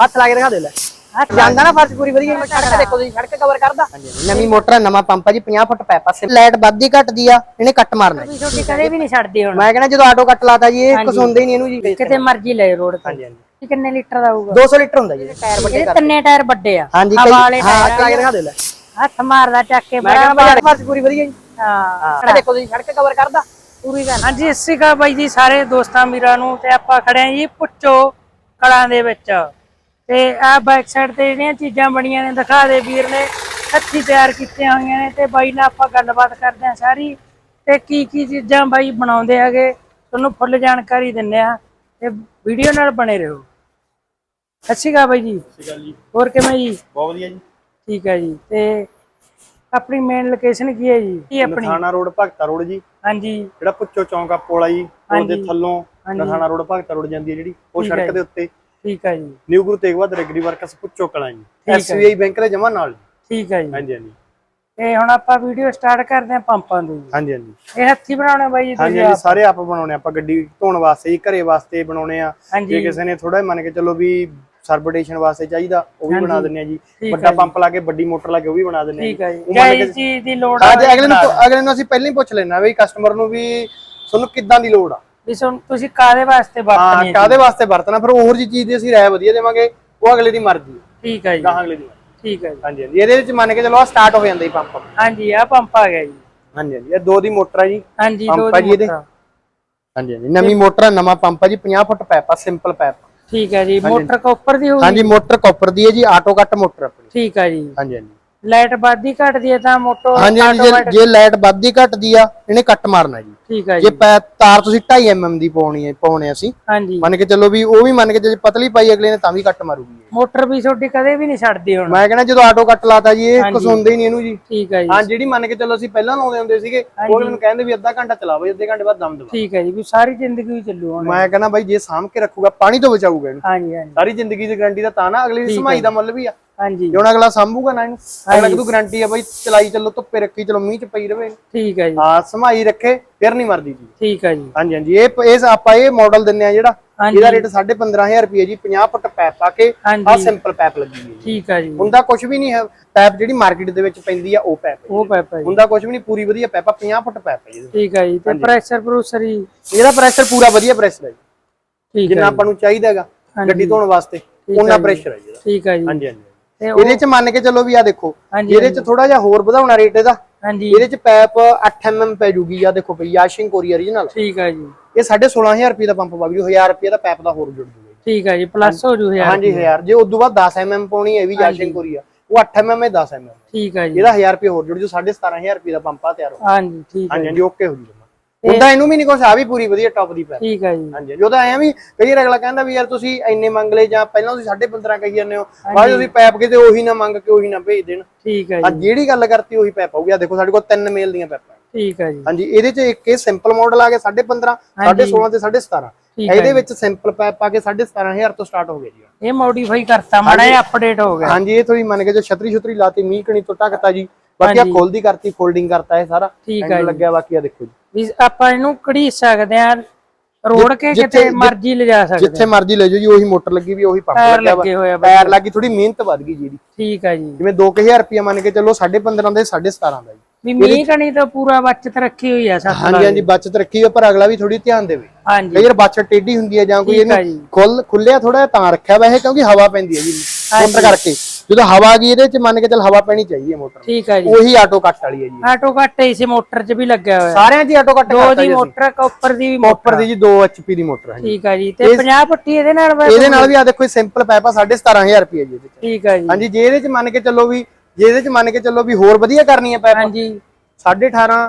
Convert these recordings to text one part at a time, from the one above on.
ਹੱਥ ਲਾ ਕੇ ਦਿਖਾ ਦੇ ਲੈ। ਹੱਥ ਜਾਂਦਾ ਨਾ ਫਰਸ਼ ਪੂਰੀ ਵਧੀਆ ਸੜਕ ਦੇਖੋ ਤੁਸੀਂ ਸੜਕ ਕਵਰ ਕਰਦਾ। ਨਵੀਂ ਮੋਟਰ ਆ, ਨਵਾਂ ਪੰਪ ਆ ਜੀ 50 ਫੁੱਟ ਪੈਪ ਆ ਲਾਈਟ ਵੱਧਦੀ ਘਟਦੀ ਆ ਇਹਨੇ ਕੱਟ ਮਾਰਨਾ ਜੀ। ਵੀ ਛੋਟੀ ਕਦੇ ਵੀ ਨਹੀਂ ਛੱਡਦੀ ਹੁਣ। ਮੈਂ ਕਹਿੰਦਾ ਜਦੋਂ ਆਟੋ ਕੱਟ ਲਾਤਾ ਜੀ ਇਹ ਕਸੁੰਦੇ ਹੀ ਨਹੀਂ ਇਹਨੂੰ ਜੀ। ਕਿਤੇ ਮਰਜ਼ੀ ਲੈ ਰੋਡ ਤੇ। ਹਾਂਜੀ ਹਾਂਜੀ। ਇਹ ਕਿੰਨੇ ਲੀਟਰ ਦਾ ਹੋਊਗਾ? 200 ਲੀਟਰ ਹੁੰਦਾ ਜੀ ਇਹ ਟਾਇਰ ਵੱਡੇ ਇਹਦੇ ਤਿੰਨੇ ਟਾਇਰ ਵੱਡੇ ਆ। ਹਾਂਜੀ ਹਵਾ ਕਈ ਵਾਲੇ ਹਾਂ ਹੱਥ ਲਾ ਕੇ ਦਿਖਾ ਦੇ ਲੈ। ਹੱਥ ਮਾਰਦਾ ਚੱਕ ਕੇ ਮੈਂ ਬੜਾ ਕਹਿੰਦਾ ਬਾਜ਼ਾਰ ਫਰਸ਼ ਪੂਰੀ ਵਧੀਆ ਜੀ। ਹਾਂ। ਸੜਕ ਦੇਖੋ ਤੁਸੀਂ ਸੜਕ ਕਵਰ ਕਰਦਾ ਪੂਰੀ ਗੱਲ। ਹਾਂਜੀ ਸਤਿ ਸ਼੍ਰੀ ਅਕਾਲ ਬਾਈ ਜੀ ਸਾਰੇ ਦੋਸਤਾਂ ਵੀਰਾਂ ਨੂੰ ਤੇ ਆਪਾਂ ਖੜੇ ਆਂ ਜੀ ਪੁੱਚੋ ਕਲਾਂ ਦੇ ਵਿੱਚ। ਤੇ ਆ ਬੈਕ ਸਾਈਡ ਤੇ ਜਿਹੜੀਆਂ ਚੀਜ਼ਾਂ ਬਣੀਆਂ ਨੇ ਦਿਖਾ ਦੇ ਵੀਰ ਨੇ। ਹੱਥੀ ਤਿਆਰ ਕੀਤੀਆਂ ਹੋਈਆਂ ਨੇ ਤੇ ਬਾਈ ਨਾਲ ਆਪਾਂ ਗੱਲਬਾਤ ਕਰਦੇ ਆਂ ਸਾਰੀ। ਤੇ ਕੀ ਕੀ ਚੀਜ਼ਾਂ ਬਾਈ ਬਣਾਉਂਦੇ ਹੈਗੇ ਤੁਹਾਨੂੰ ਫੁੱਲ ਜਾਣਕਾਰੀ ਦਿੰਨੇ ਆ ਤੇ ਵੀਡੀਓ ਨਾਲ ਬਣੇ ਰਹੋ। ਸਤਿ ਸ਼੍ਰੀ ਅਕਾਲ ਬਾਈ ਜੀ। ਸਤਿ ਸ਼੍ਰੀ ਅਕਾਲ ਜੀ। ਹੋਰ ਕਿਵੇਂ ਜੀ? ਬਹੁਤ ਵਧੀਆ ਜੀ। ਠੀਕ ਹੈ ਜੀ। ਤੇ ਆਪਣੀ ਮੇਨ ਲੋਕੇਸ਼ਨ ਕੀ ਹੈ ਜੀ? ਕੀ ਆਪਣੀ? ਨਥਾਣਾ ਰੋਡ ਭਗਤਾ ਰੋਡ ਜੀ। ਹਾਂਜੀ। ਜਿਹੜਾ ਪੁੱਚੋ ਚੌਂਕ ਆ ਪੋਲਾ ਜੀ ਉਹਦੇ। ਥੱਲੋਂ। ਨਥਾਣਾ ਰੋਡ ਭਗਤਾ ਰੋਡ ਜਾਂਦੀ ਹੈ ਜਿਹੜੀ ਉਹ ਸੜਕ। ਦੇ ਉੱਤੇ। ਠੀਕ ਹੈ ਜੀ। New Guru Tegh Bahadur agri works Puchho Kalan ਜੀ। ਐਸਬੀਆਈ ਬੈਂਕ ਦੇ ਜਮਾ ਨਾਲ ਠੀਕ ਹੈ ਜੀ। ਹਾਂਜੀ ਹਾਂਜੀ। ਤੇ ਹੁਣ ਆਪਾਂ ਵੀਡੀਓ ਸਟਾਰਟ ਕਰਦੇ ਹਾਂ ਪੰਪਾਂ ਦੀ। ਹਾਂਜੀ ਹਾਂਜੀ। ਇਹ ਹੱਥੀ ਬਣਾਉਣੇ ਬਾਈ ਜੀ ਹਾਂਜੀ ਹਾਂਜੀ ਸਾਰੇ ਆਪ ਬਣਾਉਣੇ ਆਪਾਂ ਗੱਡੀ ਧੋਣ ਵਾਸਤੇ ਜੀ ਘਰੇ ਵਾਸਤੇ ਬਣਾਉਣੇ ਆ। ਜੇ ਕਿਸੇ ਨੇ ਥੋੜਾ ਮੰਨ ਕੇ ਚੱਲੋ ਵੀ ਸਰਬਡੇਸ਼ਨ ਵਾਸਤੇ ਚਾਹੀਦਾ ਉਹ ਵੀ ਬਣਾ ਦਿੰਨੇ ਆ ਜੀ। ਵੱਡਾ ਪੰਪ ਲਾ ਕੇ ਵੱਡੀ ਮੋਟਰ ਲਾ ਕੇ ਉਹ ਵੀ ਬਣਾ ਦਿੰਨੇ ਆ ਠੀਕ ਹੈ ਜੀ। ਜੀ ਇਸ ਚੀਜ਼ ਦੀ ਲੋੜ ਆ ਅਗਲੇ ਨੂੰ ਅਗਲੇ ਨੂੰ ਅਸੀਂ ਪਹਿਲਾਂ ਹੀ ਪੁੱਛ ਲੈਣਾ ਵੀ ਕਸਟਮਰ ਨੂੰ ਵੀ ਤੁਹਾਨੂੰ ਕਿੱਦਾਂ ਦੀ ਲੋੜ ਆ? ਵੀ ਸੁਣ ਤੁਸੀਂ ਕਾਦੇ ਵਾਸਤੇ ਵਰਤਣੀ ਹਾਂ ਹੈ ਕਾਦੇ ਵਾਸਤੇ ਵਰਤਣਾ? ਫਿਰ ਹੋਰ ਜੀ ਚੀਜ਼ ਦੀ ਅਸੀਂ ਰਾਏ ਵਧੀਆ ਦੇਵਾਂਗੇ ਉਹ ਅਗਲੇ ਦੀ ਮਰਜ਼ੀ ਹੈ। ਠੀਕ ਹੈ ਜੀ। ਗਾਹਾਂ ਅਗਲੇ ਦੀ ਮਰਜ਼ੀ। ਠੀਕ ਹੈ ਜੀ। ਹਾਂਜੀ ਹਾਂਜੀ। ਇਹਦੇ ਵਿੱਚ ਮੰਨ ਕੇ ਚਲੋ ਆ ਸਟਾਰਟ ਹੋ ਜਾਂਦਾ ਜੀ ਪੰਪ ਹਾਂਜੀ ਆ ਪੰਪ ਆ ਗਿਆ ਜੀ। ਹਾਂਜੀ ਹਾਂਜੀ। ਇਹ ਦੋ ਦੀ ਮੋਟਰ ਹੈ ਜੀ। ਹਾਂਜੀ ਪੰਪ ਦੋ ਆ ਦੀ ਜੀ ਇਹਦੇ। ਮੋਟਰ। ਹਾਂਜੀ ਹਾਂਜੀ। ਨਵੀਂ ਮੋਟਰ ਆ ਨਵਾਂ ਪੰਪ ਹੈ ਜੀ। 50 ਫੁੱਟ ਪੈਪ ਆ ਸਿੰਪਲ ਪੈਪ ਠੀਕ ਹੈ ਜੀ। ਮੋਟਰ ਕਾਪਰ ਦੀ ਹੋਊਗੀ? ਹਾਂਜੀ ਮੋਟਰ ਕਾਪਰ ਦੀ ਹੈ ਜੀ ਆਟੋ ਕੱਟ ਮੋਟਰ ਆਪਣੀ। ਠੀਕ ਹੈ ਜੀ। ਹਾਂਜੀ ਹਾਂਜੀ। ਲਾਈਟ ਵੱਧਦੀ ਘਟਦੀ ਹੈ ਤਾਂ ਮੋਟੋ ਹਾਂਜੀ ਹਾਂਜੀ ਜੇ- ਜੇ ਲਾਈਟ ਵੱਧਦੀ ਘਟਦੀ ਆ ਇਹਨੇ ਕੱਟ ਮਾਰਨਾ ਜੀ। ਠੀਕ ਹੈ ਜੇ ਜੀ। ਪੈ- ਤਾਰ ਤੁਸੀਂ 2.5 ਐਮਐਮ ਦੀ ਪਾਉਣੀ ਹੈ ਪਾਉਣੇ ਅਸੀਂ। ਹਾਂਜੀ। ਮੰਨ ਕੇ ਚੱਲੋ ਵੀ ਉਹ ਵੀ ਮੰਨ ਕੇ ਜੇ ਪਤਲੀ ਪਾਈ ਅਗਲੇ ਨੇ ਤਾਂ ਵੀ ਕੱਟ ਮਾਰੂਗੀ ਇਹ। ਮੋਟਰ ਵੀ ਛੋਟੀ ਕਦੇ ਵੀ ਨਹੀਂ ਛੱਡਦੀ ਹੁਣ। ਮੈਂ ਕਹਿੰਦਾ ਜਦੋਂ ਆਟੋ ਕੱਟ ਲਾਤਾ ਜੀ ਇਹ। ਕਸੁੰਦੇ ਹੀ ਨਹੀਂ ਇਹਨੂੰ ਜੀ। ਠੀਕ ਹੈ ਜੀ। ਹਾਂ ਜਿਹੜੀ ਮੰਨ ਕੇ ਚੱਲੋ ਅਸੀਂ ਪਹਿਲਾਂ ਲਾਉਂਦੇ ਹੁੰਦੇ ਸੀਗੇ ਉਹ ਮੈਨੂੰ ਕਹਿੰਦੇ ਵੀ ਅੱਧਾ ਘੰਟਾ ਚਲਾਓ ਜੀ ਅੱਧੇ ਘੰਟੇ ਬਾਅਦ ਦਮ ਦਵਾ ਠੀਕ ਹੈ ਜੀ ਵੀ ਸਾਰੀ ਜ਼ਿੰਦਗੀ ਵੀ ਚੱਲੂ ਹੁਣ। ਮੈਂ ਕਹਿੰਦਾ ਬਾਈ ਜੇ ਸਾਂਭ ਕੇ ਰੱਖੂਗਾ ਪਾਣੀ ਤੋਂ ਬਚਾਊਗਾ ਇਹਨੂੰ। ਹਾਂਜੀ ਹਾਂਜੀ। ਸਾਰੀ ਜ਼ਿੰਦਗੀ ਦੀ ਗਾਰੰਟੀ ਦਾ ਤਾਂ ਨਾ ਅਗਲੀ ਦੀ ਸਮਾਈ ਦਾ ਮੁੱਲ ਵੀ ਆ। ਹਾਂਜੀ। ਜੇ ਹੁਣ ਅਗਲਾ ਸਾਂਭੂਗਾ ਨਾ ਇਹਨੂੰ ਅਗਲਾ ਕਿਦੋਂ ਗਾਰੰਟੀ ਆ ਬਾਈ ਚਲਾਈ ਚੱਲੋ ਧੁੱਪੇ ਰੱਖੀ ਚਲੋ ਮੀਂਹ ਚ ਪਈ ਰਵੇ। ਠੀਕ ਹੈ ਜੀ। ਹਾਂ ਸਮਾਈ ਰੱਖੇ ਫਿਰ ਨਹੀਂ ਮਰਦੀ ਜੀ। ਠੀਕ ਹੈ ਜੀ। ਹਾਂਜੀ ਹਾਂਜੀ ਇਹ ਇਹ ਆਪਾਂ ਇਹ ਮਾਡਲ ਦਿੰਨੇ ਆ ਜਿਹੜਾ। ਇਹਦਾ ਰੇਟ 15500 ਰੁਪਏ ਜੀ 50 ਫੁੱਟ ਪੈਪ ਪਾ ਕੇ ਆ ਸਿੰਪਲ ਪੈਪ ਲੱਗੀ ਹੋਈ ਹੈ ਠੀਕ ਹੈ ਜੀ। ਹੁੰਦਾ ਕੁਝ ਵੀ ਨਹੀਂ ਹੈ ਪੈਪ ਜਿਹੜੀ ਮਾਰਕੀਟ ਦੇ ਵਿੱਚ ਪੈਂਦੀ ਆ ਉਹ ਪੈਪ ਹੈ ਉਹ ਪੈਪ ਹੈ ਹੁੰਦਾ ਕੁਝ ਵੀ ਨਹੀਂ ਪੂਰੀ ਵਧੀਆ ਪੈਪ ਆ 50 ਫੁੱਟ ਪੈਪ ਹੈ। ਠੀਕ ਹੈ ਜੀ ਤੇ ਪ੍ਰੈਸ਼ਰ ਪ੍ਰੂਸਰ ਹੀ। ਇਹਦਾ ਪ੍ਰੈਸ਼ਰ ਪੂਰਾ ਵਧੀਆ ਪ੍ਰੈਸ਼ਰ ਹੈ ਜੀ। ਠੀਕ ਜਿੰਨਾ ਆਪਾਂ ਨੂੰ ਚਾਹੀਦਾ ਹੈਗਾ ਹਾਂਜੀ। ਗੱਡੀ ਧੋਣ ਵਾਸਤੇ ਉਹਨਾਂ ਪ੍ਰੈਸ਼ਰ ਹੈ ਜੀ ਠੀਕ ਹੈ ਜੀ। ਹਾਂਜੀ ਹਾਂਜੀ। ਇਹਦੇ ਚ ਮੰਨ ਕੇ ਚੱਲੋ ਵੀ ਆ ਦੇਖੋ ਇਹਦੇ ਚ ਥੋੜਾ ਜਿਹਾ ਹੋਰ ਵਧਾਉਣਾ ਰੇਟ ਇਹਦਾ। ਹਾਂਜੀ। ਇਹਦੇ ਚ ਪੈਪ 8 mm ਪੈ ਜੂਗੀ ਆ ਦੇਖੋ ਭਈ ਯਾਸ਼ਿੰਗ ਕੋਰੀ origignal ਠੀਕ ਹੈ ਜੀ। ਇਹ 16500 ਰੁਪਏ ਦਾ ਪੰਪ ਵੀ 1000 ਰੁਪਏ ਦਾ ਪੈਪ ਦਾ ਹੋਰ ਜੁੜ ਜੂਗਾ ਠੀਕ ਹੈ ਜੀ ਪਲੱਸ ਹੋ ਜੂ ਯਾਰ ਹਾਂਜੀ 1000 ਜੇ ਉਦੋਂ ਬਾਅਦ 10 mm ਪਾਉਣੀ ਹੈ ਵੀ ਯਾਸ਼ਿੰਗ ਕੋਰੀ ਆ ਉਹ 8 mm ਹੈ 10 mm ਠੀਕ ਹੈ ਜੀ। ਇਹਦਾ 1000 ਰੁਪਏ ਹੋਰ ਜੁੜ ਜੂ 17500 ਰੁਪਏ ਦਾ ਪੰਪ ਆ ਤਿਆਰ ਹੋ ਹਾਂਜੀ ਠੀਕ ਹੈ ਹਾਂਜੀ ਓਕੇ ਹੋ ਜੂਗਾ ਹੁੰਦਾ ਇਹਨੂੰ ਵੀ ਨਹੀਂ ਕੁਛ ਆ ਵੀ ਪੂਰੀ ਵਧੀਆ ਟੌਪ ਦੀ ਪੈਪ ਠੀਕ ਹੈ ਜੀ। ਹਾਂਜੀ ਜੋ ਤਾਂ ਐਂ ਵੀ ਕਈ ਵਾਰ ਅਗਲਾ ਕਹਿੰਦਾ ਵੀ ਯਾਰ ਤੁਸੀਂ ਇੰਨੇ ਮੰਗ ਲਏ ਜਾਂ ਪਹਿਲਾਂ ਤੁਸੀਂ 15.5 ਕਹੀ ਜਾਂਦੇ ਹੋ ਬਾਅਦ ਤੁਸੀਂ ਪੈਪ ਕਿਤੇ ਉਹੀ ਨਾ ਮੰਗ ਕੇ ਉਹੀ ਨਾ ਭੇਜ ਦੇਣ। ਠੀਕ ਹੈ ਆ ਜੀ। ਜਿਹੜੀ ਗੱਲ ਕਰਤੀ ਉਹੀ ਪੈਪ ਆਊਗੀ। ਆ ਦੇਖੋ ਸਾਡੇ ਕੋਲ ਤਿੰਨ ਮੇਲ ਦੀਆਂ ਪੈਪਾਂ ਠੀਕ ਹੈ ਜੀ। ਹਾਂਜੀ ਇਹਦੇ 'ਚ ਇੱਕ ਇਹ ਸਿੰਪਲ ਮਾਡਲ ਆ ਗਿਆ 15.5 16.5 ਤੇ 17.5 ਠੀਕ ਇਹਦੇ ਵਿੱਚ ਸਿੰਪਲ ਪੈਪ ਆ ਕੇ 17500 ਤੋਂ ਸਟਾਰਟ ਹੋ ਗਿਆ ਜੀ। ਇਹ ਮੋਡੀਫਾਈ ਕਰਤਾ ਮਾੜਾ ਜਿਹਾ ਅਪਡੇਟ ਹੋ ਗਿਆ। ਹਾਂਜੀ ਇਹ ਥੋੜੀ ਮੰਨ ਕੇ ਜੋ ਛਤਰੀ ਛਤਰੀ ਲਾਤੀ ਮੀਂਹ ਕਣੀ ਤੋਂ ਢੱਕਤਾ ਜੀ। ਬਾਕੀ ਆ ਖੋਲਦੀ ਕਰਤੀ ਫੋਲਡਿੰਗ ਕਰਤਾ ਇਹ ਸਾਰਾ। ਠੀਕ handle ਲੱਗਿਆ ਬਾਕੀ ਆ ਦੇਖੋ ਜੀ। ਵੀ ਆਪਾਂ ਇਹਨੂੰ ਕੜੀ ਸਕਦੇ ਆ ਰੋੜ ਕੇ ਕਿਤੇ ਮਰਜ਼ੀ ਲਿਜਾ ਸਕਦੇ ਜਿੱਥੇ ਮਰਜ਼ੀ ਲੈ ਜਾਓ ਜੀ ਉਹੀ ਮੋਟਰ ਲੱਗੀ ਵੀ ਉਹੀ ਪੰਪ ਲੱਗਿਆ ਵਾ। ਲੱਗੇ ਹੋਏ ਆ ਪੈਰ ਲੱਗੀ ਥੋੜੀ ਮਿਹਨਤ ਵੱਧ ਗਈ ਜੀ ਠੀਕ ਹੈ ਜੀ। ਜਿਵੇਂ 2000 ਰੁਪਏ ਮੰਨ ਕੇ ਚੱਲੋ 15.5 ਦਾ 17.5 ਦਾ ਜੀ। ਵੀ ਮੀਂਹ ਕਣੀ ਤਾਂ ਪੂਰਾ ਬਚਤ ਰੱਖੀ ਹੋਈ ਆ ਸੱਤ ਹਾਂਜੀ ਹਾਂਜੀ ਬਚਤ ਰੱਖੀ ਹੋਈ ਪਰ ਅਗਲਾ ਵੀ ਥੋੜੀ ਧਿਆਨ ਦੇਵੇ। ਹਾਂਜੀ। ਕਈ ਵਾਰ ਬਚਤ ਟੇਢੀ ਹੁੰਦੀ ਹੈ ਜਾਂ ਕੋਈ ਇਹਨੂੰ। ਖੁੱਲ ਖੁੱਲਿਆ ਥੋੜਾ ਤਾਂ ਰੱਖਿਆ ਵਾ ਇਹ ਕਿਉਂਕਿ ਹਵਾ ਪੈਂਦੀ ਹੈ ਜੀ ਮੋਟਰ ਕਰਕੇ। ਜਦੋਂ ਹਵਾ ਗਈ ਇਹਦੇ ਚ ਮੰਨ ਕੇ ਚੱਲ ਹਵਾ ਪੈਣੀ ਚਾਹੀਦੀ ਹੈ ਮੋਟਰ ਠੀਕ ਹੈ ਜੀ। ਉਹੀ ਆਟੋ ਕੱਟ ਵਾਲੀ ਹੈ ਜੀ। ਆਟੋ ਕੱਟ ਇਸੇ ਮੋਟਰ 'ਚ ਵੀ ਲੱਗਿਆ ਹੋਇਆ। ਸਾਰਿਆਂ ਦੀ ਆਟੋ ਕੱਟ ਦੋ ਦੀ ਮੋਟਰ ਕਾਪਰ ਦੀ ਵੀ ਮੋਟਰ ਦੀ ਜੀ 2 HP ਦੀ ਮੋਟਰ ਹੈ ਜੀ। ਠੀਕ ਹੈ ਜੀ ਤੇ 50 ਪੱਟੀ ਇਹਦੇ ਨਾਲ ਵਾ- ਇਹਦੇ ਨਾਲ ਵੀ ਆ ਦੇਖੋ ਸਿੰਪਲ ਪਾਈਪ ਆ 17500 ਰੁਪਏ ਜੀ ਇਹਦੇ ਚ। ਠੀਕ ਹੈ ਜੀ। ਹਾਂਜੀ ਜੇ ਇਹਦੇ ਚ ਮੰਨ ਕੇ ਚੱਲੋ ਵੀ ਜੇ ਇਹਦੇ ਚ ਮੰਨ ਕੇ ਚੱਲੋ ਵੀ ਹੋਰ ਵਧੀਆ ਕਰਨੀ ਹੈ ਪਾਈਪ ਹਾਂਜੀ। 18.5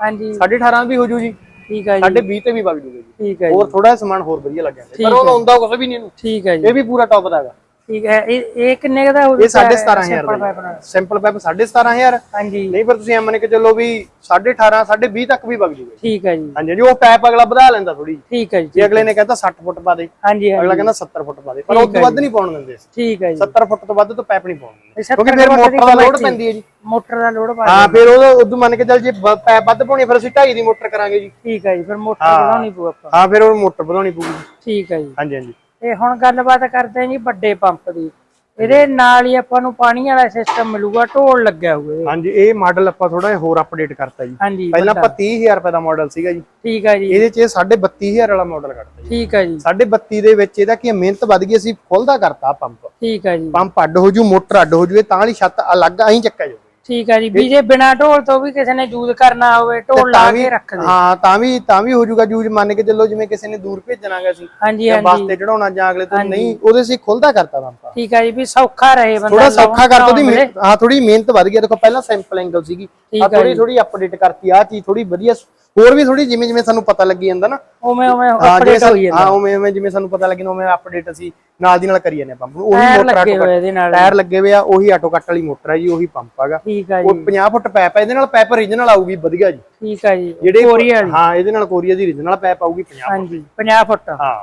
ਹਾਂਜੀ। 18.5 ਵੀ ਹੋ ਜੂ ਜੀ। ਠੀਕ ਹੈ ਜੀ। ਸਾਢੇ 20 ਤੇ ਵੀ ਵਗ ਜੂਗਾ ਜੀ। ਠੀਕ ਹੈ ਹੋਰ ਥੋੜਾ ਸਮਾਨ ਹੋਰ ਵਧੀਆ ਲੱਗਿਆ। ਪਰ ਉਹ ਆਉਂਦਾ ਕੁਝ ਵੀ ਨਹੀਂ ਇਹਨੂੰ। ਠੀਕ ਹੈ ਜੀ। ਇਹ ਵੀ ਪੂਰਾ ਟੌਪ ਦਾ ਹੈਗਾ। ਠੀਕ ਹੈ ਇਹ ਇਹ ਕਿੰਨੇ ਦਾ ਹੋਊ ਇਹ 17500 ਦਾ ਸਿੰਪਲ ਪੈਪ 17500 ਹਾਂਜੀ। ਨਹੀਂ ਪਰ ਤੁਸੀਂ ਐ ਮੰਨ ਕੇ ਚੱਲੋ ਵੀ 18.5 20 ਤੱਕ ਵੀ ਵਗ ਜੂਗਾ। ਠੀਕ ਹੈ ਜੀ। ਹਾਂਜੀ ਜੀ ਉਹ ਪੈਪ ਅਗਲਾ ਵਧਾ ਲੈਂਦਾ ਥੋੜੀ ਠੀਕ ਹੈ ਜੀ ਜੇ ਅਗਲੇ ਨੇ ਕਹਿੰਦਾ 60 ਫੁੱਟ ਪਾ ਦੇ। ਹਾਂਜੀ ਅਗਲਾ ਕਹਿੰਦਾ 70 ਫੁੱਟ ਪਾ ਦੇ। ਪਰ ਉਸ ਤੋਂ ਵੱਧ ਨਹੀਂ ਪਾਉਣ ਦਿੰਦੇ। ਠੀਕ ਹੈ ਜੀ। 70 ਫੁੱਟ ਤੋਂ ਵੱਧ ਤੋਂ ਪੈਪ ਨਹੀਂ ਪਾਉਣ ਦਿੰਦੇ। ਇਹ 70 ਕਿਉਂਕਿ ਫਿਰ ਮੋਟਰ ਦਾ ਲੋਡ। ਪੈਂਦੀ ਹੈ ਜੀ। ਮੋਟਰ ਦਾ ਲੋਡ ਪਾ ਹਾਂ ਫਿਰ ਉਹ ਉਦੋਂ ਮੰਨ ਕੇ ਚੱਲ ਜੇ ਪੈਪ ਵੱਧ ਪਾਉਣੀ ਫਿਰ ਅਸੀਂ 2.5 ਦੀ ਮੋਟਰ ਕਰਾਂਗੇ ਜੀ। ਠੀਕ ਹੈ ਜੀ ਫਿਰ ਮੋਟਰ ਵਧਾਉਣੀ ਪਊ ਆਪਾਂ। ਹਾਂ ਫਿਰ ਉਹ ਮੋਟਰ ਵਧਾਉਣੀ ਪਊਗੀ ਠੀਕ ਹੈ ਜੀ। ਹਾਂਜੀ ਹਾਂਜੀ। ਤੇ ਹੁਣ ਗੱਲਬਾਤ ਕਰਦੇ ਹਾਂ ਜੀ ਵੱਡੇ ਪੰਪ ਦੀ। ਇਹਦੇ ਨਾਲ ਹੀ ਆਪਾਂ ਨੂੰ ਪਾਣੀ ਵਾਲਾ ਸਿਸਟਮ ਮਿਲੂਗਾ ਢੋਲ ਲੱਗਿਆ ਇਹਦੇ। ਹਾਂਜੀ ਇਹ ਮਾਡਲ ਆਪਾਂ ਥੋੜਾ ਜਿਹਾ ਹੋਰ ਅਪਡੇਟ ਕਰਤਾ ਜੀ। ਪਹਿਲਾਂ ਆਪਾਂ 30000 ਰੁਪਏ ਦਾ ਮਾਡਲ ਸੀਗਾ ਜੀ। ਠੀਕ ਆ ਜੀ। ਇਹਦੇ 'ਚ 32500 ਵਾਲਾ ਮਾਡਲ ਕੱਢਤਾ ਜੀ। ਠੀਕ ਆ ਜੀ। 32 ਦੇ ਵਿੱਚ ਇਹਦਾ ਕੀ ਹੈ, ਮਿਹਨਤ ਵੱਧ ਗਈ ਅਸੀਂ ਖੁੱਲਦਾ ਕਰਤਾ ਪੰਪ। ਠੀਕ ਆ ਜੀ। ਪੰਪ ਅੱਡ ਹੋ ਜੂ ਮੋਟਰ ਅੱਡ ਹੋ ਜੂ ਇਹ ਤਾਂ ਵਾਲੀ ਛੱਤ ਅਲੱਗ ਐਂ ਚੱਕਿਆ ਜਾਊ ਠੀਕ ਆ ਜੀ ਵੀ ਜੇ ਬਿਨਾ ਢੋਲ ਤੋਂ ਵੀ ਕਿਸੇ ਨੇ ਯੂਜ਼ ਕਰਨਾ ਹੋਵੇ ਢੋਲ ਲਾ ਕੇ ਰੱਖ ਦੇ। ਹਾਂ ਤਾਂ ਵੀ ਤਾਂ ਵੀ ਹੋ ਜੂਗਾ ਜੂਜ ਮੰਨ ਕੇ ਚੱਲੋ ਜਿਵੇਂ ਕਿਸੇ ਨੇ ਦੂਰ ਭੇਜਣਾਗਾ ਸੀ ਹਾਂਜੀ ਜਾਂ ਬੱਸ ਹਾਂਜੀ। ਤੇ ਚੜਾਉਣਾ ਜਾਂ ਅਗਲੇ ਤੋਂ ਨਹੀਂ ਉਹਦੇ ਸੀ ਖੁੱਲਦਾ ਕਰਤਾ ਪੰਪ ਠੀਕ ਆ ਜੀ ਵੀ ਸੌਖਾ ਰਹੇ ਬੰਦਾ ਥੋੜਾ ਸੌਖਾ ਉਹਦੀ ਲਾਉਣ ਮਿਹਨਤ ਹਾਂ ਥੋੜੀ ਮਿਹਨਤ ਵੱਧ ਗਈ ਦੇਖੋ ਪਹਿਲਾਂ ਸੈਂਪਲ ਐਂਗਲ ਸੀਗੀ ਆ ਥੋੜੀ ਥੋੜੀ ਅਪਡੇਟ ਕਰਤੀ ਆ ਚੀਜ਼ ਥੋੜੀ ਵਧੀਆ ਹੋਰ ਵੀ ਥੋੜੀ ਜਿਵੇਂ ਜਿਵੇਂ ਸਾਨੂੰ ਪਤਾ ਲੱਗੀ ਜਾਂਦਾ ਨਾ। ਉਵੇਂ ਉਵੇਂ ਅਪਡੇਟ ਹੋਈ ਸਾਨੂੰ- ਹਾਂ ਉਵੇਂ ਉਵੇਂ ਜਿਵੇਂ ਸਾਨੂੰ ਪਤਾ ਲੱਗੀ ਨਾ ਉਵੇਂ ਅਪਡੇਟ ਅਸੀਂ ਨਾਲ ਦੀ ਨਾਲ ਕਰੀ ਜਾਂਦੇ ਆ ਪੰਪ ਨੂੰ। ਉਹੀ ਮੋਟਰ ਲੱਗੇ ਹੋਏ ਇਹਦੇ ਨਾਲ। ਟਾਇਰ ਲੱਗੇ ਹੋਏ ਆ ਉਹੀ ਆਟੋ ਕੱਟ ਵਾਲੀ ਮੋਟਰ ਹੈ ਜੀ ਉਹੀ ਪੰਪ ਹੈਗਾ। ਠੀਕ ਆ ਉਹ ਜੀ। 50 ਫੁੱਟ ਪੈਪ ਹੈ ਇਹਦੇ ਨਾਲ ਪੈਪ ਓਰੀਜਨਲ ਆਊਗੀ ਵਧੀਆ ਜੀ। ਠੀਕ ਆ ਜੀ। ਜਿਹੜੇ ਕੋਰੀਆ ਹਾਂ ਇਹਦੇ ਨਾਲ ਕੋਰੀਆ ਦੀ ਓਰੀਜਨਲ ਪੈਪ ਆਊਗੀ 50 ਹਾਂਜੀ 50 ਫੁੱਟ। ਹਾਂ।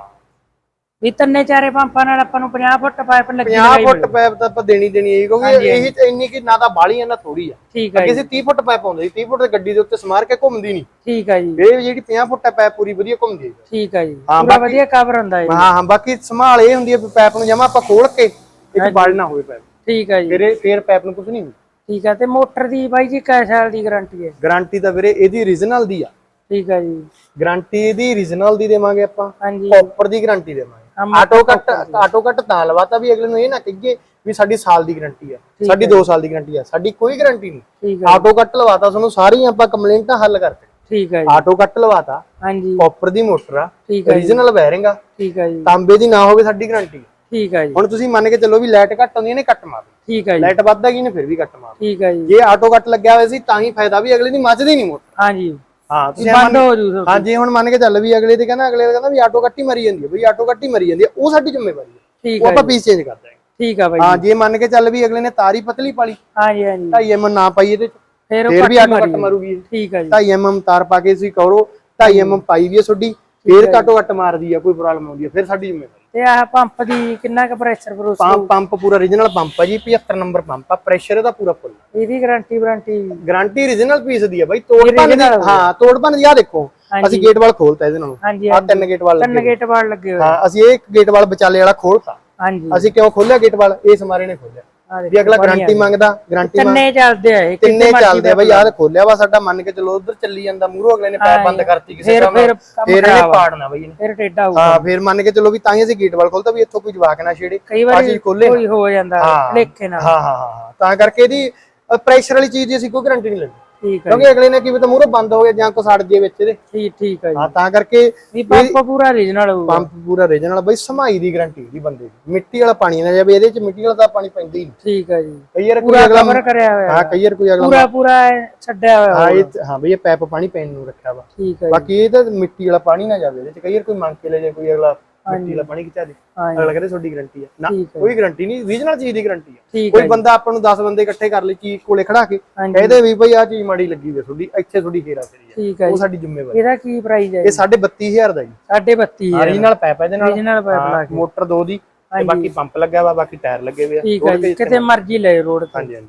ਵੀ ਤਿੰਨੇ ਚਾਰੇ ਪੰਪਾਂ ਨਾਲ ਆਪਾਂ ਨੂੰ 50 ਫੁੱਟ ਪਾਈਪ ਲੱਗੀ 50 ਲਗਾਈ ਫੁੱਟ ਪੈਪ ਤਾਂ ਆਪਾਂ ਦੇਣੀ ਦੇਣੀ ਹੈ ਕਿਉਂਕਿ ਇਹੀ ਤਾਂ ਇੰਨੀ ਕਿ ਨਾ ਤਾਂ ਬਾਲੀ ਆ ਨਾ ਥੋੜੀ ਆ। ਠੀਕ ਆ ਅੱਗੇ ਜੀ। ਸੀ 30 ਫੁੱਟ ਪੈਪ ਆਉਂਦੀ ਸੀ 30 ਫੁੱਟ ਤੇ ਗੱਡੀ ਦੇ ਉੱਤੇ ਸਮਾਰ ਕੇ ਘੁੰਮਦੀ ਨਹੀਂ। ਠੀਕ ਆ ਜੀ। ਇਹ ਜਿਹੜੀ 50 ਫੁੱਟ ਪੈਪ ਪੂਰੀ ਵਧੀਆ ਘੁੰਮਦੀ ਹੈ। ਠੀਕ ਆ ਜੀ। ਹਾਂ, ਪੂਰਾ ਵਧੀਆ ਕਵਰ ਹੁੰਦਾ ਹੈ ਹਾਂ ਹਾਂ ਬਾਕੀ ਸੰਭਾਲ ਇਹ ਹੁੰਦੀ ਹੈ ਪੈਪ ਨੂੰ ਜਮਾ ਆਪਾਂ ਖੋਲ ਕੇ ਇਹ ਬਲ ਨਾ ਹੋਵੇ ਪੈਪ ਠੀਕ ਆ ਜੀ। ਫਿਰ ਫੇਰ ਪੈਪ ਨੂੰ ਕੁਝ ਨਹੀਂ ਹੁੰਦਾ। ਠੀਕ ਆ ਤੇ ਮੋਟਰ ਦੀ ਬਾਈ ਜੀ ਕੈ ਸਾਲ ਦੀ ਗਾਰੰਟੀ ਹੈ। ਗਾਰੰਟੀ ਤਾਂ ਵੀਰੇ ਇਹਦੀ ਓਰੀਜਨਲ ਦੀ ਆ। ਠੀਕ ਆ ਜੀ। ਗਾਰੰਟੀ ਇਹਦੀ ਓਰੀਜਨਲ ਦੀ ਦੇਵਾਂਗੇ ਆਪਾਂ। ਹਾਂਜੀ। ਕਾਪਰ ਦੀ ਗਾਰੰਟੀ ਦੇਵਾਂਗੇ। ਆਟੋ ਕੱਟ ਆਟੋ ਕੱਟ ਤਾਂ ਲਵਾਤਾ ਵੀ ਅਗਲੇ ਨੂੰ ਇਹ ਨਾ ਕਹੀਏ ਵੀ ਸਾਡੀ ਸਾਲ ਦੀ ਗਾਰੰਟੀ ਆ। ਸਾਡੀ 2 ਸਾਲ ਦੀ ਗਾਰੰਟੀ ਆ। ਸਾਡੀ ਕੋਈ ਗਾਰੰਟੀ ਨਹੀਂ। ਆਟੋ ਕੱਟ ਲਵਾਤਾ ਤੁਹਾਨੂੰ ਸਾਰੀਆਂ ਆਪਾਂ ਕੰਪਲੇਂਟਾਂ ਹੱਲ ਕਰਤੇ। ਠੀਕ ਆ ਜੀ। ਆਟੋ ਕੱਟ ਲਵਾਤਾ ਹਾਂਜੀ। ਕਾਪਰ ਦੀ ਮੋਟਰ ਆ ਓਰੀਜਨਲ ਵਾਇਰਿੰਗ ਆ। ਠੀਕ ਆ ਜੀ। ਤਾਂਬੇ ਦੀ ਨਾ ਹੋਵੇ ਸਾਡੀ ਗਾਰੰਟੀ ਠੀਕ ਆ ਜੀ। ਹੁਣ ਤੁਸੀਂ ਮੰਨ ਕੇ ਚੱਲੋ ਵੀ ਲਾਈਟ ਘੱਟ ਆਉਂਦੀ ਨੇ ਕੱਟ ਮਾਰ ਠੀਕ ਆ ਜੀ। ਲਾਈਟ ਵੱਧਦਾ ਕੀ ਨੇ ਫਿਰ ਵੀ ਕੱਟ ਮਾਰ ਠੀਕ ਆ ਜੀ। ਜੇ ਆਟੋ ਕੱਟ ਲੱਗਿਆ ਹੋਇਆ ਸੀ ਤਾਂ ਹੀ ਫਾਇਦਾ ਵੀ ਅਗਲੇ ਦੀ ਮੱਚਦੀ ਨਹੀਂ ਮੋਟਰ। ਹਾਂਜੀ। ਹਾਂ ਤੁਸੀਂ ਬੰਦ ਹੋ ਜੂ ਹਾਂ ਜੇ ਹੁਣ ਮੰਨ ਕੇ ਚੱਲ ਵੀ ਅਗਲੇ ਤੇ ਕਹਿੰਦਾ ਅਗਲੇ ਦਾ ਕਹਿੰਦਾ ਵੀ ਆਟੋ ਕੱਟ ਮਰੀ ਜਾਂਦੀ ਹੈ ਬਈ ਆਟੋ ਕੱਟ ਮਰੀ ਜਾਂਦੀ ਹੈ ਉਹ ਸਾਡੀ ਜ਼ਿੰਮੇਵਾਰੀ ਹੈ। ਠੀਕ ਉਹ ਆ ਆਪਾਂ ਪੀਸ ਚੇਂਜ ਕਰ ਦਾਂਗੇ ਠੀਕ ਆ ਬਾਈ ਹਾਂ ਜੇ ਮੰਨ ਕੇ ਚੱਲ ਵੀ ਅਗਲੇ ਨੇ ਤਾਰੀ ਪਤਲੀ ਪਾਲੀ ਹਾਂਜੀ ਹਾਂਜੀ। 2.5 ਐਮ ਨਾ ਪਾਈ ਇਹਦੇ ਚ ਫਿਰ ਉਹ ਵੀ ਕੱਟ ਆਟੋ ਕੱਟ ਮਾਰੀ। ਮਾਰੂਗੀ ਇਹ। ਠੀਕ ਆ ਜੀ। 2.5 ਐਮ ਤਾਰ ਪਾ ਕੇ ਤੁਸੀਂ ਕਰੋ 2.5 ਐਮ ਪਾਈ ਵੀ ਹੈ ਤੁਹਾਡੀ ਫਿਰ ਘੱਟੋ ਘੱਟ ਮਾਰਦੀ ਆ ਕੋਈ ਪ੍ਰੋਬਲਮ ਆਉਂਦੀ ਹੈ ਫਿਰ ਸਾਡੀ ਜ਼ਿੰਮੇਵਾਰੀ ਤੇ ਆਹ ਪੰਪ ਦੀ ਕਿੰਨਾ ਕੁ ਪ੍ਰੈਸ਼ਰ ਬਰੂਸ ਪੰਪ ਪੰਪ ਪੂਰਾ origignal ਪੰਪ ਹੈ ਜੀ 75 ਨੰਬਰ ਪੰਪ ਆ ਪ੍ਰੈਸ਼ਰ ਇਹਦਾ ਪੂਰਾ ਫੁੱਲ ਇਹਦੀ guarantee warranty guarantee origignal piece ਦੀ ਹੈ ਬਾਈ ਤੋੜ ਭੰਨ ਦੀ ਹਾਂ ਤੋੜ ਭੰਨ ਦੀ ਆ ਦੇਖੋ ਅਸੀਂ ਗੇਟ ਵਾਲ ਖੋਲਤਾ ਇਹਦੇ ਨਾਲ। ਹਾਂਜੀ ਆ ਤਿੰਨ ਗੇਟ ਵਾਲ ਤਿੰਨ ਗੇਟ ਬਾੜ ਲੱਗੇ ਹੋਏ। ਹਾਂ ਅਸੀਂ ਇਹ ਗੇਟ ਵਾਲ ਵਿਚਾਲੇ ਵਾਲਾ ਖੋਲਤਾ। ਹਾਂਜੀ। ਅਸੀਂ ਕਿਉਂ ਖੋਲਿਆ ਗੇਟ ਵਾਲ ਇਸ ਮਾਰੇ ਨੇ ਖੋਲਿਆ। ਵੀ ਅਗਲਾ ਗਾਰੰਟੀ ਮੰਗਦਾ ਗਾਰੰਟੀ ਤਿੰਨੇ ਚੱਲਦੇ ਆ ਇਹ ਤਿੰਨੇ ਚੱਲਦੇ ਆ ਬਈ ਆਹ ਖੋਲਿਆ ਵਾ ਸਾਡਾ ਮੰਨ ਕੇ ਚਲੋ ਉਧਰ ਚੱਲੀ ਜਾਂਦਾ ਮੂਹਰੋਂ ਅਗਲੇ ਨੇ ਪੈਪ ਬੰਦ ਕਰਤੀ ਕਿਸੇ ਫਿਰ- ਕੰਮ ਫਿਰ ਫਿਰ ਇਹਨੇ। ਪਾੜਨਾ ਬਈ ਇਹਨੇ। ਫਿਰ ਟੇਡਾ ਹੋਊ ਹਾਂ ਫਿਰ ਮੰਨ ਕੇ ਚਲੋ ਵੀ ਤਾਂ ਹੀ ਅਸੀਂ ਗੇਟ ਵਾਲ ਖੋਲਤਾ ਵੀ ਇੱਥੋਂ ਕੋਈ ਜਵਾਕ ਨਾ ਛੇੜੇ ਕਈ ਵਾਰੀ ਕੋਈ ਹੋ ਜਾਂਦਾ। ਲੇਖੇ ਨਾਲ। ਹਾਂ ਹਾਂ। ਤਾਂ ਕਰਕੇ ਇਹਦੀ ਪ੍ਰੈਸ਼ਰ ਵਾਲੀ ਚੀਜ਼ ਦੀ ਅਸੀਂ ਕੋਈ ਗਾਰੰਟੀ ਨਹੀਂ ਲੈਂਦੇ। ਠੀਕ ਹੈ ਕਿਉਂਕਿ ਅਗਲੇ ਨੇ ਕੀ ਪਤਾ ਮੂਹਰੋਂ ਬੰਦ ਹੋ ਗਿਆ ਜਾਂ ਕੋ ਸੜ ਜੇ ਵਿੱਚ ਇਹਦੇ। ਠੀਕ ਠੀਕ ਹੈ ਜੀ। ਹਾਂ ਤਾਂ ਕਰਕੇ ਵੀ ਪੰਪ ਪੂਰਾ ਰੀਜਨਲ ਹੋਊਗਾ। ਪੰਪ ਪੂਰਾ ਰੀਜਨ ਵਾਲਾ ਬਈ ਸਮਾਈ ਦੀ ਗਾਰੰਟੀ ਦੀ ਬੰਦੇ ਦੀ। ਮਿੱਟੀ ਵਾਲਾ ਪਾਣੀ ਨਾ ਜਾਵੇ ਇਹਦੇ ਚ ਮਿੱਟੀ ਵਾਲਾ ਤਾਂ ਪਾਣੀ ਪੈਂਦਾ ਹੀ ਨਹੀਂ। ਠੀਕ ਹੈ ਜੀ। ਕਈ ਵਾਰ ਕੋਈ ਅਗਲਾ ਕਵਰ ਕਰਿਆ ਹੋਇਆ। ਹਾਂ ਕਈ ਵਾਰ ਕੋਈ ਅਗਲਾ ਪੂਰਾ ਪੂਰਾ ਛੱਡਿਆ ਹੋਇਆ ਹਾਂ ਇਹ ਹਾਂ ਬਈ ਇਹ ਪੈਪ ਪਾਣੀ ਪੈਣ ਨੂੰ ਰੱਖਿਆ ਵਾ। ਠੀਕ ਹੈ ਬਾਕੀ ਇਹ ਤਾਂ ਮਿੱਟੀ ਵਾਲਾ ਪਾਣੀ ਨਾ ਜਾਵੇ ਇਹਦੇ ਚ। ਕਈ ਵਾਰ ਕੋਈ ਮੰਗ ਕੇ ਲੈ ਜਾਏ ਕੋਈ ਅਗਲਾ ਮਿੱਟੀ ਵਾਲਾ ਪਾਣੀ ਖਿਚਾ ਦੇ। ਅਗਲਾ ਕਹਿੰਦੇ ਤੁਹਾਡੀ ਗਾਰੰਟੀ ਹੈ ਨਾ। ਕੋਈ ਗਾਰੰਟੀ ਨਹੀਂ ਰੀਜਨਲ ਚੀਜ਼ ਦੀ ਗਾਰੰਟੀ ਠੀਕ ਕੋਈ ਬੰਦਾ ਆਪਾਂ ਨੂੰ 10 ਬੰਦੇ ਇਕੱਠੇ ਕਰ ਲਈ ਚੀਜ਼ ਕੋਲੇ ਖੜਾ ਕੇ। ਕਹਦੇ ਵੀ ਭਈ ਆ ਚੀਜ਼ ਮਾੜੀ ਲੱਗੀ ਵੇ ਤੁਹਾਡੀ ਇੱਥੇ ਤੁਹਾਡੀ ਫੇਰਾ ਫੇਰੀ ਹੈ ਉਹ ਸਾਡੀ ਜ਼ਿੰਮੇਵਾਰੀ ਇਹਦਾ ਕੀ ਪ੍ਰਾਈਸ ਹੈ ਇਹ 32500 ਦਾ ਜੀ। ਸਾਢੇ 32 ਹੈ ਓਰੀਜਨਲ ਪੈਪ ਹੈ ਇਹਦੇ ਨਾਲ। ਰੀਜਨਲ ਪਾਈਪ ਲਾ ਕੇ। ਮੋਟਰ ਦੋ ਦੀ ਤੇ ਬਾਕੀ ਪੰਪ ਲੱਗਿਆ ਵਾ ਬਾਕੀ ਟਾਇਰ ਲੱਗੇ ਹੋਏ ਆ। ਠੀਕ ਹੈ ਕਿਤੇ ਮਰਜ਼ੀ ਲੈ ਰੋਡ ਤੇ। ਹਾਂਜੀ ਹਾਂਜੀ।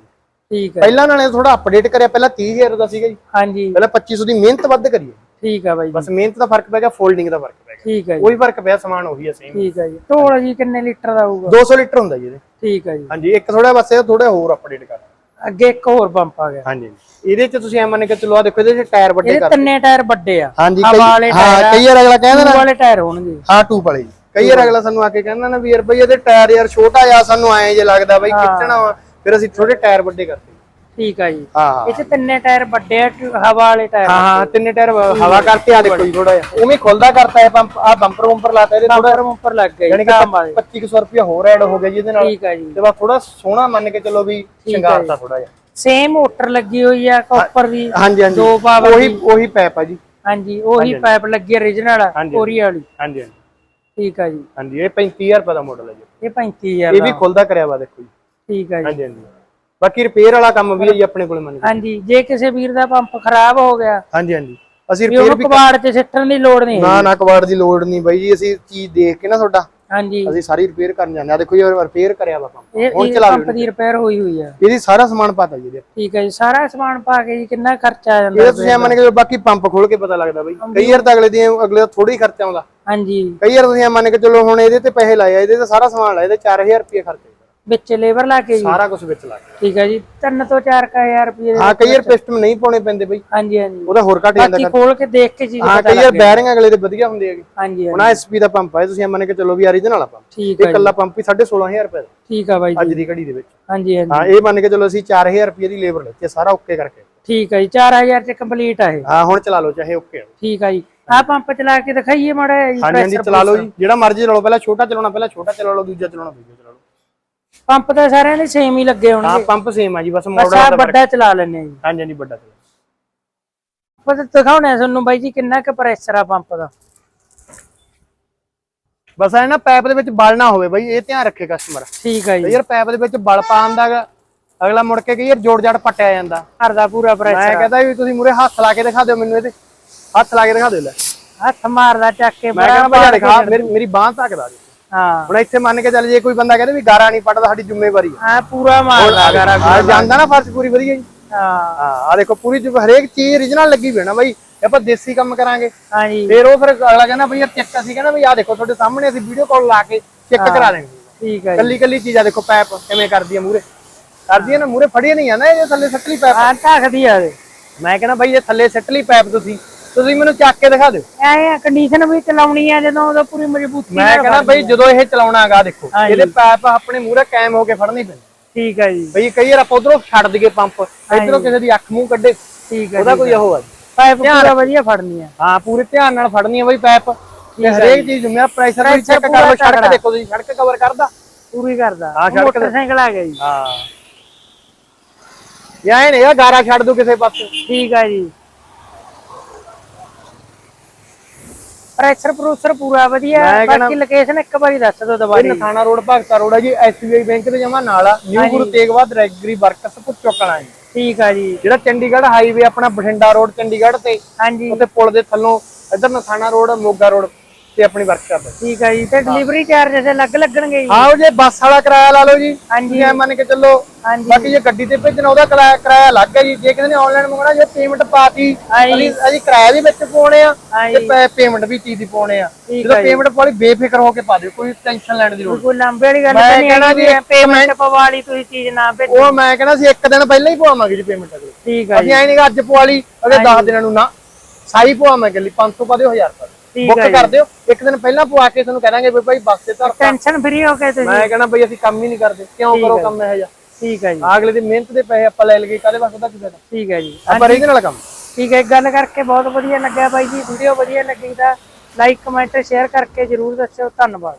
ਠੀਕ ਹੈ ਪਹਿਲਾਂ ਨਾਲੇ ਥੋੜਾ ਅਪਡੇਟ ਕਰਿਆ ਪਹਿਲਾਂ 30000 ਦਾ ਸੀਗਾ ਜੀ। ਹਾਂਜੀ। ਪਹਿਲਾਂ 2500 ਦੀ ਮਿਹਨਤ ਵੱਧ ਕਰੀਏ ਠੀਕ ਹੈ ਬਾਈ ਬਸ ਮਿਹਨਤ ਦਾ ਫ਼ਰਕ ਪੈ ਗਿਆ ਫੋਲਡਿੰਗ ਦਾ ਫ਼ਰਕ ਠੀਕ ਹੈ ਜੀ। ਕੋਈ ਫ਼ਰਕ ਪਿਆ ਸਮਾਨ ਉਹੀ ਹੈ ਸੇਮ ਠੀਕ ਹੈ ਜੀ। ਢੋਲ ਜੀ ਕਿੰਨੇ ਲੀਟਰ ਦਾ ਹੋਊਗਾ 200 ਲੀਟਰ ਹੁੰਦਾ ਜੀ ਇਹਦੇ। ਠੀਕ ਹੈ ਜੀ। ਹਾਂਜੀ ਇੱਕ ਥੋੜਾ ਬਸ ਇਹ ਥੋੜਾ ਹੋਰ ਅਪਡੇਟ ਕਰ। ਅੱਗੇ ਇੱਕ ਹੋਰ ਪੰਪ ਆ ਗਿਆ। ਹਾਂਜੀ ਇਹਦੇ ਚ ਤੁਸੀਂ ਐ ਮੰਨ ਕੇ ਚਲੋ ਆ ਦੇਖੋ ਇਹਦੇ ਚ ਟਾਇਰ ਵੱਡੇ ਕਰ ਤਿੰਨੇ ਟਾਇਰ ਵੱਡੇ ਆ। ਹਾਂਜੀ ਵਾਲੇ ਕਈ ਹਾਂ ਕਈ ਵਾਰ ਅਗਲਾ ਕਹਿੰਦਾ ਨਾ। ਟੂਬ ਵਾਲੇ ਟਾਇਰ ਹੋਣਗੇ। ਹਾਂ ਟੂਪ ਵਾਲੇ ਜੀ। ਕਈ ਵਾਰ ਅਗਲਾ ਸਾਨੂੰ ਆ ਕੇ ਕਹਿੰਦਾ ਨਾ ਵੀ ਯਾਰ ਬਈ ਇਹਦੇ ਟਾਇਰ ਯਾਰ ਛੋਟਾ ਆ ਸਾਨੂੰ ਐਂ ਜੇ ਲੱਗਦਾ ਬਈ ਖਿੱਚਣਾ ਫਿਰ ਅਸੀਂ ਥੋੜੇ ਟਾਇਰ ਵੱਡੇ ਕਰਤੇ ਠੀਕ ਆ ਜੀ। ਹਾਂ। ਇਹ ਚ ਤਿੰਨੇ ਟਾਇਰ ਵੱਡੇ ਆ ਹਵਾ ਵਾਲੇ ਟਾਇਰ ਹਾਂ ਹਾਂ ਤਿੰਨੇ ਟਾਇਰ ਹਵਾ ਕਰਤੇ ਆ ਦੇਖੋ ਜੀ ਥੋੜਾ ਜਿਹਾ। ਉਵੇਂ ਖੁੱਲਦਾ ਕਰਤਾ ਹੈ ਪੰਪ ਆ ਬੰਪਰ ਬੰਪਰ ਲਾਤਾ ਇਹਦੇ ਥੋੜਾ ਉੱਪਰ ਉੱਪਰ ਲੱਗ ਗਏ ਯਾਨੀ ਕਿ ਕੰਮ ਵਾਲੇ 2500 ਰੁਪਏ ਹੋਰ ਐਡ ਹੋ ਗਿਆ ਜੀ ਇਹਦੇ ਨਾਲ। ਠੀਕ ਆ ਜੀ। ਤੇ ਬਸ ਥੋੜਾ ਸੋਹਣਾ ਮੰਨ ਕੇ ਚਲੋ ਵੀ ਸ਼ਿੰਗਾਰਤਾ ਥੋੜਾ ਜਿਹਾ। ਸੇਮ ਮੋਟਰ ਲੱਗੀ ਹੋਈ ਆ ਕਾਪਰ ਦੀ ਹਾਂਜੀ ਹਾਂਜੀ। ਦੋ ਪਾਵਰ ਉਹੀ ਉਹੀ ਪੈਪ ਆ ਜੀ। ਹਾਂਜੀ ਉਹੀ ਪਾਈਪ ਲੱਗੀ ਆ origignal ਹਾਂਜੀ। ਕੋਰੀਆ ਵਾਲੀ ਹਾਂਜੀ ਹਾਂਜੀ। ਠੀਕ ਆ ਜੀ। ਹਾਂਜੀ ਇਹ 35000 ਰੁਪਏ ਦਾ ਮਾਡਲ ਹੈ ਜੀ। ਇਹ 35000 ਇਹ ਵੀ ਖੁੱਲਦਾ ਕਰਿਆ ਵਾ ਦੇਖੋ ਜੀ। ਠੀਕ ਆ ਜੀ। ਹਾਂਜੀ ਹਾਂਜੀ। ਬਾਕੀ ਰਿਪੇਅਰ ਵਾਲਾ ਕੰਮ ਵੀ ਹੈ ਜੀ ਆਪਣੇ ਕੋਲੇ ਮੰਨ ਕੇ ਹਾਂਜੀ ਜੇ ਕਿਸੇ ਵੀਰ ਦਾ ਪੰਪ ਖਰਾਬ ਹੋ ਗਿਆ ਹਾਂਜੀ ਹਾਂਜੀ। ਅਸੀਂ ਵੀ ਰਿਪੇਅਰ ਉਹਨੂੰ ਕਬਾੜ 'ਚ ਸਿੱਟਣ ਦੀ ਲੋੜ ਨਹੀਂ ਨਾ ਨਾ ਕਵਾੜ ਦੀ ਲੋੜ ਨਹੀਂ ਬਾਈ ਜੀ ਅਸੀਂ ਚੀਜ਼ ਦੇਖ ਕੇ ਨਾ ਤੁਹਾਡਾ ਹਾਂਜੀ। ਅਸੀਂ ਸਾਰੀ ਰਿਪੇਅਰ ਕਰਨ ਜਾਂਦੇ ਆ ਦੇਖੋ ਇਹ ਰਿਪੇਅਰ ਕਰਿਆ ਵਾ ਪੰਪ। ਹੁਣ ਚਲਾ ਪੰਪ ਦੀ ਰਿਪੇਅਰ ਹੋਈ ਹੋਈ ਆ। ਇਹਦੀ ਸਾਰਾ ਸਮਾਨ ਪਾਤਾ ਜੀ ਠੀਕ ਹੈ ਜੀ ਸਾਰਾ ਸਮਾਨ ਪਾ ਕੇ ਜੀ ਕਿੰਨਾ ਖਰਚਾ ਆ ਜਾਂਦਾ ਇਹ ਤੁਸੀਂ ਮੰਨ ਕੇ ਬਾਕੀ ਪੰਪ ਖੋਲ ਕੇ ਪਤਾ ਲੱਗਦਾ ਬਈ। ਕਈ ਵਾਰ ਤਾਂ ਅਗਲੇ ਦੀ ਅਗਲੇ ਦਾ ਥੋੜਾ ਖਰਚਾ ਆਉਂਦਾ। ਹਾਂਜੀ। ਕਈ ਵਾਰ ਤੁਸੀਂ ਮੰਨ ਕੇ ਚਲੋ ਹੁਣ ਇਹਦੇ ਤੇ ਪੈਸੇ ਲਾਏ ਆ ਇਹਦੇ ਤੇ ਸਾਰਾ ਸਮਾਨ ਲਾਇਆ ਇਹਦੇ 4000 ਰੁਪਏ ਖਰਚਾ। ਵਿੱਚ ਲੇਬਰ ਲਾ ਕੇ ਜੀ। ਸਾਰਾ ਕੁਝ ਵਿੱਚ ਲਾ ਕੇ। ਠੀਕ ਹੈ ਜੀ। 3 ਤੋਂ 4000 ਰੁਪਏ ਹਾਂ ਕਈ ਵਾਰ ਪਿਸਟਨ ਨਹੀਂ ਪਾਉਣੇ ਪੈਂਦੇ ਬਈ। ਹਾਂਜੀ ਹਾਂਜੀ। ਉਹਦਾ ਹੋਰ ਘਟ ਜਾਂਦਾ ਬਾਕੀ ਖੋਲ ਕੇ ਦੇਖ ਕੇ ਚੀਜ਼ ਹਾਂ ਕਈ ਵਾਰ ਲੱਗ ਗਿਆ ਬੈਰਿੰਗ ਅਗਲੇ ਦੇ ਵਧੀਆ ਹੁੰਦੇ ਹੈਗੇ। ਹਾਂਜੀ ਹੁਣ ਐਸਪੀ ਦਾ ਪੰਪ ਹੈ ਤੁਸੀਂ ਮੰਨ ਕੇ ਚਲੋ ਵੀ origignal ਆ ਪੰਪ। ਠੀਕ ਇਹ ਹੈ ਕੱਲਾ ਪੰਪ ਹੀ 16500 ਰੁਪਏ ਦਾ। ਠੀਕ ਆ ਬਾਈ ਜੀ। ਅੱਜ ਦੀ ਘੜੀ ਦੇ ਵਿੱਚ। ਹਾਂਜੀ ਹਾਂਜੀ। ਹਾਂ ਇਹ ਮੰਨ ਕੇ ਚਲੋ ਅਸੀਂ 4000 ਰੁਪਏ ਦੀ ਲੇਬਰ ਲੱਤੀ ਸਾਰਾ ਓਕੇ ਕਰਕੇ। ਠੀਕ ਹੈ ਜੀ 4000 ਚ ਕੰਪਲੀਟ ਆ ਇਹ। ਹਾਂ ਹੁਣ ਚਲਾ ਲਓ ਚਾਹੇ ਓਕੇ ਠੀਕ ਆ ਜੀ। ਆ ਪੰਪ ਚਲਾ ਕੇ ਦਿਖਾਈਏ ਮਾੜਾ ਜੀ ਹਾਂਜੀ ਚਲਾ ਲਓ ਜੀ। ਜਿਹੜਾ ਮਰਜ਼ੀ ਚਲਾ ਲਓ ਪਹਿਲਾਂ ਛੋਟਾ ਚਲਾਉਣਾ ਪਹਿਲਾਂ ਛੋਟਾ ਚਲਾ ਲਓ ਦੂਜਾ ਚਲਾਉਣਾ ਦੂਜਾ ਪੰਪ ਤਾਂ ਸਾਰਿਆਂ ਦੇ ਸੇਮ ਹੀ ਲੱਗੇ ਹਾਂ ਹੋਣਗੇ ਪੰਪ ਸੇਮ ਆ ਜੀ ਬਸ ਬਸ ਦਾ ਫ਼ਰਕ ਵੱਡਾ ਚਲਾ ਲੈਣੇ ਜੀ। ਹਾਂਜੀ ਹਾਂਜੀ ਵੱਡਾ ਚਲਾ। ਪਰ ਦਿਖਾਉਣੇ ਤੁਹਾਨੂੰ ਬਾਈ ਜੀ ਕਿੰਨਾ ਕੁ ਪ੍ਰੈਸ਼ਰ ਆ ਪੰਪ ਦਾ। ਬਸ ਐ ਨਾ ਪਾਈਪ ਦੇ ਵਿੱਚ ਬਲ ਨਾ ਹੋਵੇ ਬਈ ਇਹ ਧਿਆਨ ਰੱਖੇ ਕਸਟਮਰ ਠੀਕ ਆ ਜੀ। ਯਾਰ ਪਾਈਪ ਦੇ ਵਿੱਚ ਬਲ ਪਾਉਣ ਦਾ ਗਾ, ਅਗਲਾ ਮੁੜ ਕੇ ਯਾਰ ਜੋੜ ਜੜ ਪੱਟਿਆ ਜਾਂਦਾ। ਘਰ ਦਾ ਪੂਰਾ ਮੈਂ ਪ੍ਰੈਸ਼ਰ ਕਹਿੰਦਾ ਵੀ ਤੁਸੀਂ ਮੂਰੇ ਹੱਥ ਲਾ ਕੇ ਦਿਖਾ ਦਿਓ ਮੈਨੂੰ ਇਹਦੇ। ਹੱਥ ਲਾ ਕੇ ਦਿਖਾ ਦਿਓ ਲੈ। ਹੱਥ ਮਾਰਦਾ ਚੱਕ ਕੇ ਮੈਂ ਬੜਾ ਕਹਿੰਦਾ ਬਈ ਆਹ ਦਿਖਾ ਮੇਰੀ ਮੇਰੀ ਬਾਂਹ ਧੱਕਦਾ ਜੀ ਹਾਂ। ਹੁਣ ਇੱਥੇ ਮੰਨ ਕੇ ਚੱਲ ਜੇ ਕੋਈ ਬੰਦਾ ਕਹਿੰਦੇ ਵੀ ਗਾਰਾ ਨਹੀਂ ਪੱਟਦਾ ਸਾਡੀ ਜ਼ਿੰਮੇਵਾਰੀ ਆ। ਆ ਪੂਰਾ ਮਾਰਦਾ ਗਾਰਾ ਆ ਜਾਂਦਾ ਨਾ ਫਰਜ਼ ਪੂਰੀ ਵਧੀਆ ਜੀ। ਹਾਂ। ਹਾਂ ਆ ਦੇਖੋ ਪੂਰੀ ਹਰੇਕ ਚੀਜ਼ origignal ਲੱਗੀ ਹੋਈ ਹੈ ਨਾ ਬਾਈ। ਆਪਾਂ ਦੇਸੀ ਕੰਮ ਕਰਾਂਗੇ। ਹਾਂਜੀ। ਫਿਰ ਉਹ ਫਿਰ ਅਗਲਾ ਕਹਿੰਦਾ ਬਈ ਯਾਰ ਚੈੱਕ ਅਸੀਂ ਕਹਿੰਦਾ ਬਈ ਆ ਦੇਖੋ ਤੁਹਾਡੇ ਸਾਹਮਣੇ ਅਸੀਂ ਵੀਡੀਓ ਕਾਲ ਲਾ ਕੇ ਚੈੱਕ ਕਰਾ ਦੇਣਗੇ ਠੀਕ ਜੀ। ਕੱਲੀ ਕੱਲੀ ਚੀਜ਼ ਆ ਦੇਖੋ ਪੈਪ ਕਿਵੇਂ ਕਰਦੀ ਆ ਮੂਰੇ ਕਰਦੀ ਆ ਨਾ ਮੂਰੇ ਫੜੀ ਨਹੀਂ ਆ ਨਾ ਇਹ ਥੱਲੇ ਸੱਟ ਲਈ ਪੈਪ। ਆ ਢੱਕਦੀ ਆ ਮੈਂ ਕਹਿੰਦਾ ਬਾਈ ਇਹ ਥੱਲੇ ਸੱਟ ਲਈ ਪੈਪ ਤੁਸੀਂ। ਤੁਸੀਂ ਮੈਨੂੰ ਚੱਕ ਕੇ ਦਿਖਾ ਦਿਓ। ਐ ਕੰਡੀਸ਼ਨ ਵੀ ਚਲਾਉਣੀ ਆ ਜਦੋਂ ਉਦੋਂ ਪੂਰੀ ਮਜ਼ਬੂਤੀ ਮੈਂ ਨਾਲ ਕਹਿੰਦਾ ਬਈ ਜਦੋਂ ਇਹ ਚਲਾਉਣਾਗਾ ਦੇਖੋ ਹਾਂਜੀ। ਇਹਦੇ ਪੈਪ ਆਪਣੇ ਮੂਰੇ ਕਾਇਮ ਹੋ ਕੇ ਫੜਨੀ ਪੈਂਦੀ। ਠੀਕ ਆ ਜੀ। ਬਈ ਕਈ ਵਾਰ ਆਪਾਂ ਉਧਰੋਂ ਛੱਡ ਦਈਏ ਪੰਪ ਇਧਰੋਂ ਕਿਸੇ ਦੀ ਅੱਖ ਮੂੰਹ ਕੱਢੇ ਠੀਕ ਆ ਉਹਦਾ ਕੋਈ ਉਹ ਆ ਪਾਈਪ ਪੂਰਾ ਵਧੀਆ ਫੜਨੀ ਆ। ਹਾਂ ਪੂਰੇ ਧਿਆਨ ਨਾਲ ਫੜਨੀ ਆ ਬਈ ਪੈਪ। ਤੇ ਹਰੇਕ ਚੀਜ਼ ਮੇਰਾ ਪ੍ਰੈਸ਼ਰ ਵੀ ਚੈੱਕ ਕਰ ਪੂਰਾ ਲਓ ਸੜਕ। ਦੇਖੋ ਤੁਸੀਂ ਸੜਕ ਕਵਰ ਕਰਦਾ। ਪੂਰੀ ਕਰਦਾ। ਹਾਂ, ਸੜਕ ਤੇ- ਮੋਟਰਸਾਈਕਲ ਆ ਗਿਆ ਜੀ। ਹਾਂ। ਯਾ ਇਹ ਨਹੀਂ ਗਾਰਾ ਛੱਡ ਦੂ ਕਿਸੇ ਪਾਸੇ। ਠੀਕ ਆ ਜੀ। ਪ੍ਰੈਸ਼ਰ ਪ੍ਰੂਸਰ ਪੂਰਾ ਵਧੀਆ। ਮੈਂ ਕਹਿਣਾ- ਬਾਕੀ ਲੋਕੇਸ਼ਨ ਇੱਕ ਵਾਰੀ ਦੱਸ ਦਿਓ ਇਹ ਦੁਬਾਰੀ ਨਥਾਣਾ ਰੋਡ ਭਗਤਾ ਰੋਡ ਹੈ ਜੀ ਐਸਬੀਆਈ ਬੈਂਕ ਦੇ ਜਮਾ ਨਾਲ ਆ। New Guru Tegh Bahadur agri works Puchho Kalan ਜੀ। ਠੀਕ ਆ ਜੀ। ਜਿਹੜਾ ਚੰਡੀਗੜ੍ਹ ਹਾਈਵੇ ਆਪਣਾ ਬਠਿੰਡਾ ਰੋਡ ਚੰਡੀਗੜ੍ਹ ਤੇ। ਹਾਂਜੀ। ਉੱਥੇ ਪੁਲ ਦੇ ਥੱਲੋਂ ਇੱਧਰ ਨਥਾਣਾ ਰੋਡ ਮੋਗਾ ਰੋਡ। ਤੇ ਆਪਣੀ ਵਰਕਸ਼ਾਪ ਹੈ ਠੀਕ ਆ ਜੀ ਤੇ ਡਿਲੀਵਰੀ ਚਾਰजेस ਅਲੱਗ ਲੱਗਣਗੇ ਜੀ। ਹਾਂ ਉਹ ਜੇ ਬੱਸ ਵਾਲਾ ਕਿਰਾਇਆ ਲਾ ਲਓ ਜੀ। ਹਾਂਜੀ। ਐ ਮੰਨ ਕੇ ਚੱਲੋ ਹਾਂਜੀ। ਬਾਕੀ ਜੇ ਗੱਡੀ ਤੇ ਭੇਜਣਾ ਉਹਦਾ ਕਿਰਾਇਆ ਕਿਰਾਇਆ ਅਲੱਗ ਹੈ ਜੀ। ਜੇ ਕਿਸੇ ਨੇ ਆਨਲਾਈਨ ਮੰਗਣਾ ਜੇ ਪੇਮੈਂਟ ਪਾਤੀ। ਅਸੀਂ ਕਿਰਾਇਆ ਵੀ ਵਿੱਚ ਪਾਉਣੇ ਆ। ਤੇ ਪੇਮੈਂਟ ਵੀ ਚੀਜ਼ ਦੀ ਪਾਉਣੇ ਆ। ਜਦੋਂ। ਪੇਮੈਂਟ ਪਾਲੀ ਬੇਫਿਕਰ ਹੋ ਕੇ ਪਾ ਦਿਓ ਕੋਈ ਟੈਨਸ਼ਨ ਲੈਣ ਦੀ ਲੋੜ ਕੋਈ ਲੰਬੇ ਵਾਲੀ ਗੱਲ ਨਹੀਂ ਹੈਗੀ ਜੀ, ਪੇਮੈਂਟ ਪਵਾ ਲਈ ਤੁਸੀਂ ਚੀਜ਼ ਨਾ ਭੇਜੋ। ਉਹ ਮੈਂ ਕਹਿੰਦਾ ਸੀ ਇੱਕ ਦਿਨ ਪਹਿਲਾਂ ਹੀ ਪਵਾਵਾਂਗੇ ਜੀ ਪੇਮੈਂਟ ਅਗਲੇ। ਠੀਕ ਆ ਅਸੀਂ ਐ ਨਹੀਂ ਅੱਜ ਪਵਾ ਲਈ ਅਗੇ 10 ਦਿਨਾਂ ਨੂੰ ਨਾ। ਸਾਈ ਪਵਾਵਾਂਗੇ ਲਈ 500 ਪਾ ਦਿਓ 1000 ਪਾ ਬੁੱਕ। ਕਰ ਦਿਓ। ਇੱਕ ਦਿਨ ਪਹਿਲਾਂ ਪਵਾ ਕੇ ਤੁਹਾਨੂੰ ਕਹਿ ਵੀ ਭਾਈ ਬੱਸ ਤੇ ਧਰ ਟੈਨਸ਼ਨ ਫਰੀ ਹੋ ਕੇ ਤੁਸੀਂ। ਮੈਂ ਕਹਿੰਦਾ ਬਈ ਅਸੀਂ ਕੰਮ ਹੀ ਨਹੀਂ ਕਰਦੇ। ਕਿਉਂ ਕਰੋ ਕੰਮ ਇਹੋ ਜਿਹਾ? ਠੀਕ ਆ ਜੀ। ਅਗਲੇ ਦੀ ਮਿਹਨਤ ਦੇ ਪੈਸੇ ਆਪਾਂ ਲੈ ਲਈਏ ਕਾਦੇ ਵਾਸਤੇ ਦਾ ਕੀ ਫਾਇਦਾ ਠੀਕ ਹੈ ਜੀ। ਆਪਾਂ ਇਹਦੇ ਨਾਲ ਕੰਮ। ਠੀਕ ਹੈ ਗੱਲ ਕਰਕੇ ਬਹੁਤ ਵਧੀਆ ਲੱਗਿਆ ਬਾਈ ਜੀ। ਵੀਡੀਓ ਵਧੀਆ ਲੱਗੀ ਤਾਂ ਲਾਈਕ ਕਮੈਂਟ ਸ਼ੇਅਰ ਕਰਕੇ ਜਰੂਰ ਦੱਸਿਓ। ਧੰਨਵਾਦ।